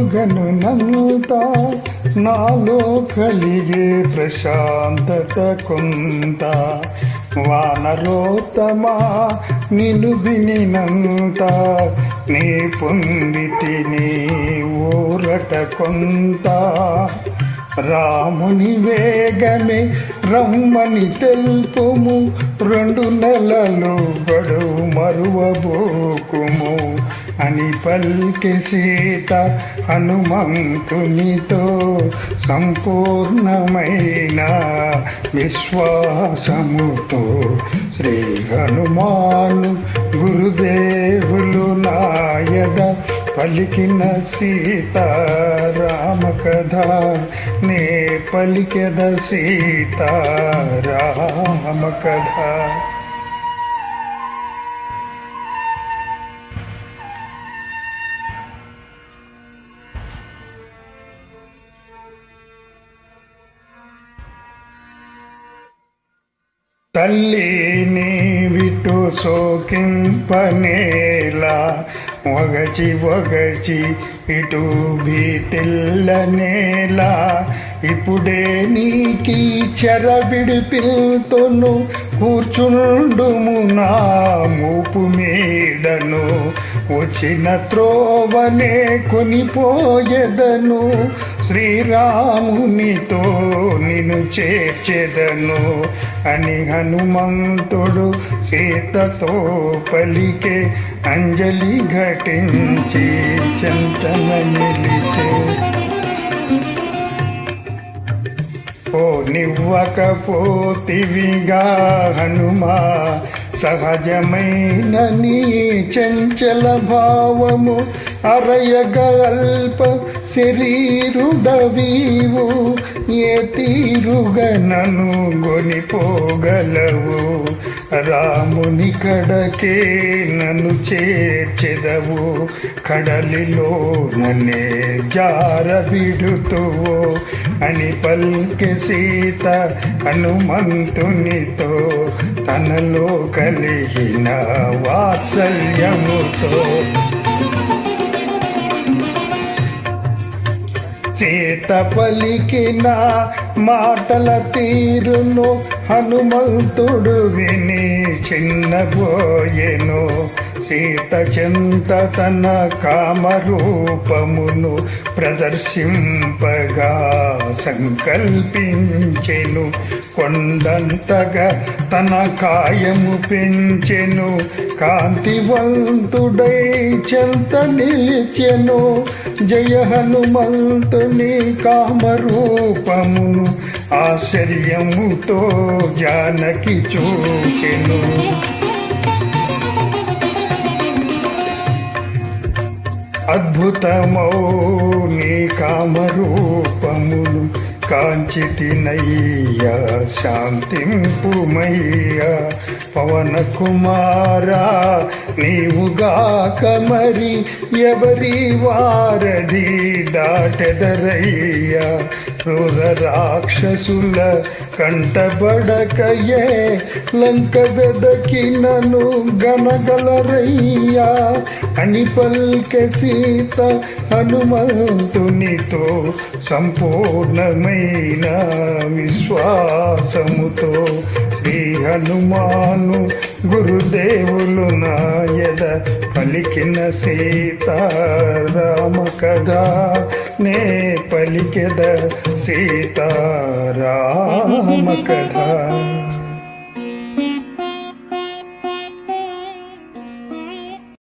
జగనునంత నాలో కలిగే ప్రశాంతత కొంత వానరోత్తమా నిను వినినంత నీ పొందితిని ఊరట కొంత రాముని వేగమే రమ్మని తెలుపుము. రెండు నెలలు గడువు మరువబోకుము. అని పలికి సీత హనుమంతునితో సంపూర్ణమైన విశ్వాసముతో శ్రీ హనుమాను గురుదేవులు నాయద పలికిన సీత రామ కథ నే పలికెద సీత రామ కథ. తల్లి నీవిటు సోకింపనేలా ఒగచి ఒగచి ఇటు భీతిల్లనేలా. ఇప్పుడే నీకి చెరబిడి పిల్తోను కూర్చుండుము నా మూపు మీడను వచ్చిన త్రోవనే కొనిపోయెదను. శ్రీరామునితో నిన్ను చేర్చెదను. అని హనుమంతుడు సీతతో పలికే అంజలి ఘటించి చంతన నిలిచే నివ్వకపోతివిగా హనుమా సహజమైన నీ చంచల భావము అరయగల్ప శరీరుడవీవు ఏ తీరుగ నన్ను గొనిపోగలవు. రాముని కడకే నన్ను చేర్చెదవు. కడలిలో నన్నే జార అని పల్కె సీత హనుమంతునితో తనలో కలిగిన వాత్సల్యముతో. సీత పలికిన మాటల తీరును హనుమంతుడు విని చిన్నబోయెను. సీత చెంత తన కామరూపమును ప్రదర్శింపగా సంకల్పించెను. కొండంతగా తన కాయము పెంచెను. కాంతివంతుడై చెంత నిలిచెను. జయ హనుమంతుని కామరూపమును ఆశ్చర్యముతో జానకి చూచెను. అద్భుతమౌ నీ కామరూపములు కాంచితినయ్యా శాంతింపుమయ్యా పవన కుమారా నీవుగాక మరి ఎవరి వారధి దాటెదరయ్యా. క్రూర రాక్షసుల కంటబడకయే లంక వెదకినను గనగలరయ్యా. అని పల్కె సీత హనుమంతునితో సంపూర్ణమై దృఢమైన విశ్వాసముతో శ్రీ హనుమాను గురుదేవులు నాయద పలికిన సీతారామ కథ నే పలికెద సీతారామ కథ